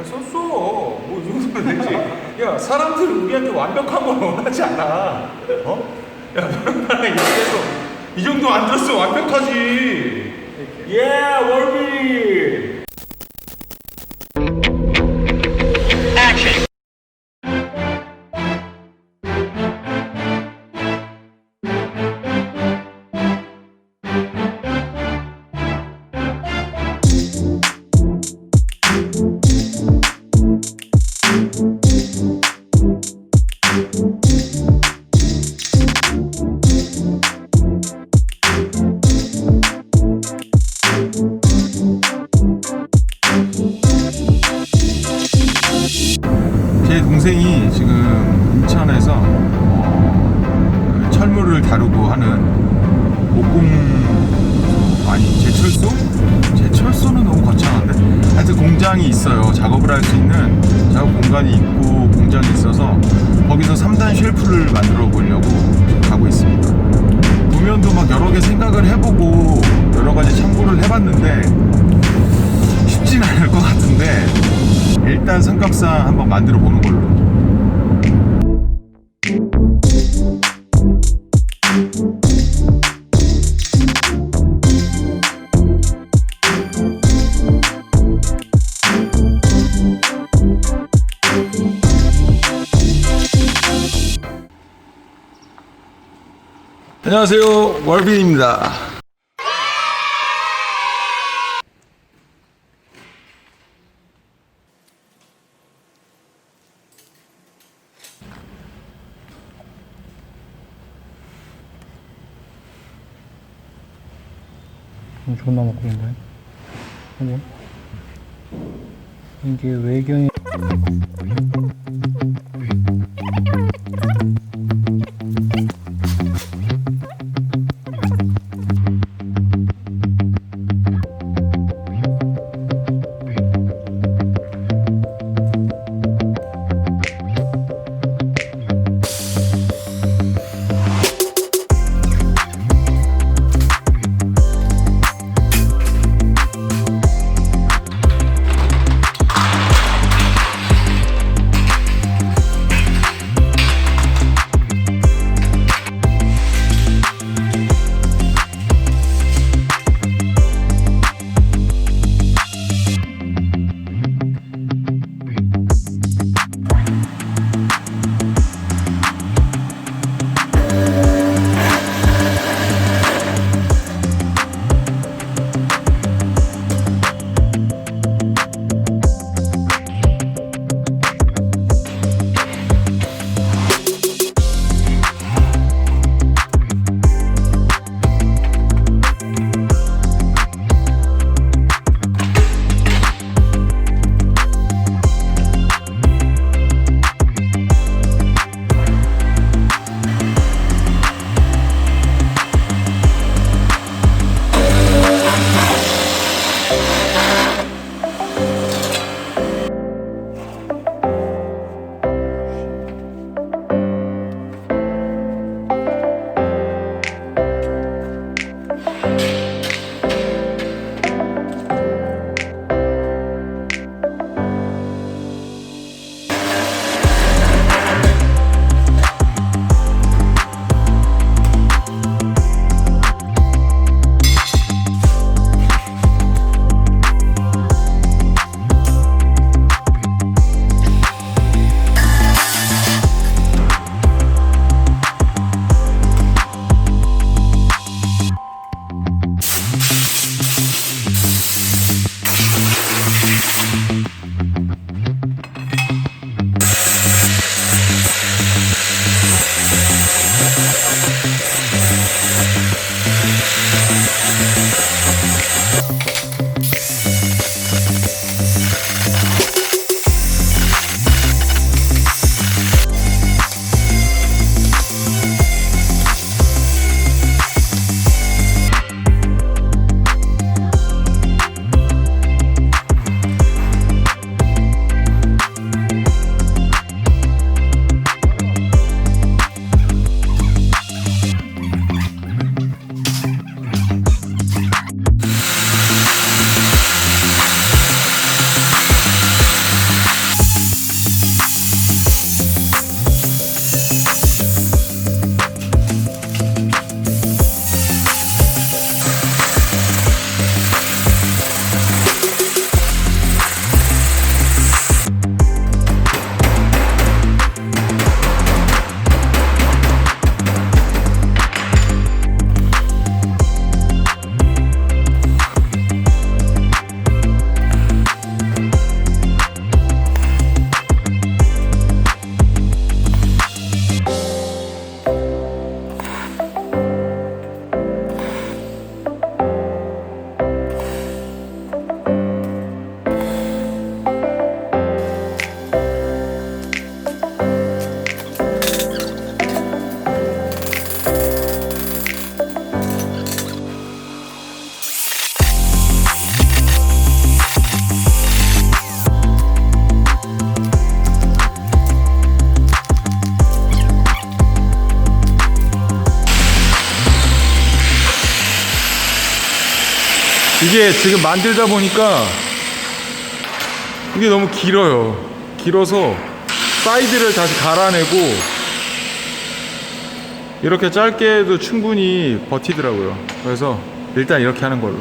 잘 썼어. 뭐, 이 정도면 되지. 야, 사람들 우리한테 완벽한 걸 원하지 않아. 어? 야, 너랑 이렇게 해서 이 정도 안 들었으면 완벽하지. 예, 월비! 제철소? 제철소는 너무 거창한데 하여튼 공장이 있어요 작업을 할 수 있는 작업 공간이 있고 공장이 있어서 거기서 3단 쉘프를 만들어 보려고 가고 있습니다 도면도 막 여러 개 생각을 해보고 여러 가지 참고를 해봤는데 쉽진 않을 것 같은데 일단 삼각상 한번 만들어 보는 걸로. 안녕하세요 월빈입니다. 음, 존나 먹고 있네. 어머. 이게 외경이 이게 지금 만들다 보니까 이게 너무 길어요. 길어서 사이드를 다시 갈아내고 이렇게 짧게 해도 충분히 버티더라고요. 그래서 일단 이렇게 하는 걸로.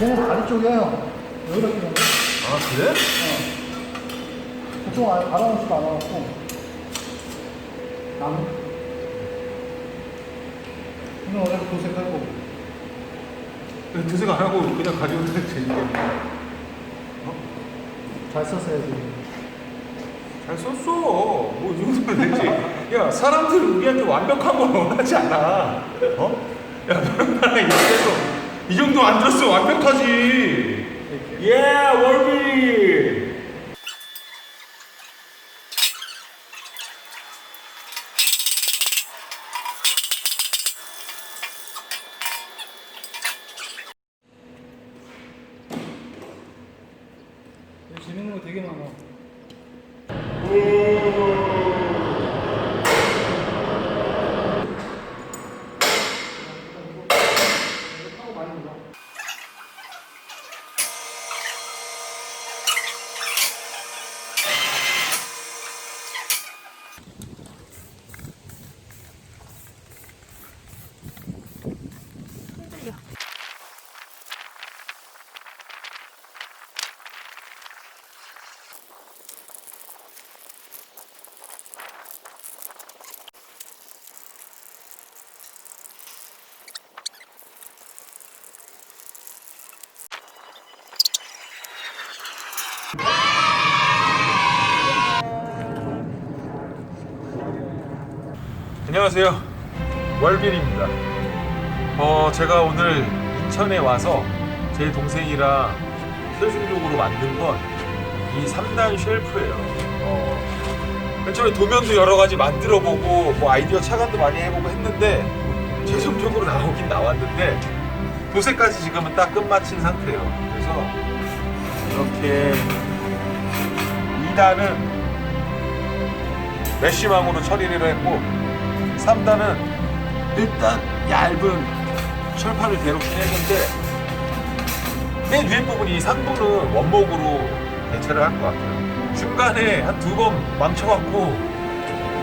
걔는 다리 쪽이에요. 여기다 끼는 거. 아 그래? 그쪽 안- 알아놓지도 않아갖고. 나무. 이건 원래 도색하고. 드색 안 하고 그냥 가져오면 되니까. 잘 썼어야지. 잘 썼어. 뭐 이 정도면 되지. 야 사람들 우리한테 완벽한 걸 원하지 않아. 어? 야 너랑 이렇게 해서 이 정도 안 들었으면 완벽하지. 예 월비. 재밌는 거 되게 많아. 안녕하세요. 월빈입니다. 어, 제가 오늘 인천에 와서 제 동생이랑 최종적으로 만든 건 이 3단 쉘프예요. 어, 맨 처음에 도면도 여러 가지 만들어 보고 뭐 아이디어 차관도 많이 해보고 했는데 최종적으로 나오긴 나왔는데 도색까지 지금은 딱 끝마친 상태예요. 그래서 이렇게 2단은 메쉬망으로 처리를 했고 3단은 일단 얇은 철판을 대놓긴 했는데 맨 위에 부분이 이 상부는 원목으로 대체를 할 것 같아요. 중간에 한 두 번 망쳐갖고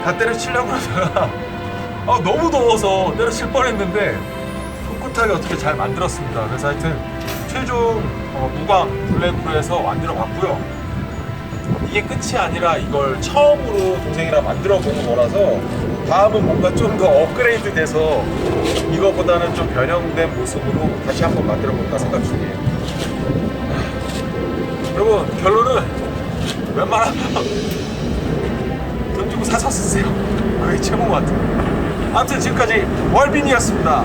다 때려치려고 하다가 아, 너무 더워서 때려칠 뻔했는데 꿋꿋하게 어떻게 잘 만들었습니다. 그래서 하여튼 최종 어, 무광 블랙으로 해서 만들어 봤고요. 이게 끝이 아니라 이걸 처음으로 동생이랑 만들어 본 거라서 다음은 뭔가 좀 더 업그레이드 돼서 이거보다는 좀 변형된 모습으로 다시 한번 만들어 볼까 생각 중이에요. 여러분 결론은 웬만하면 돈 주고 사서 쓰세요. 그게 최고인 것 같아요. 아무튼 지금까지 월빈이었습니다.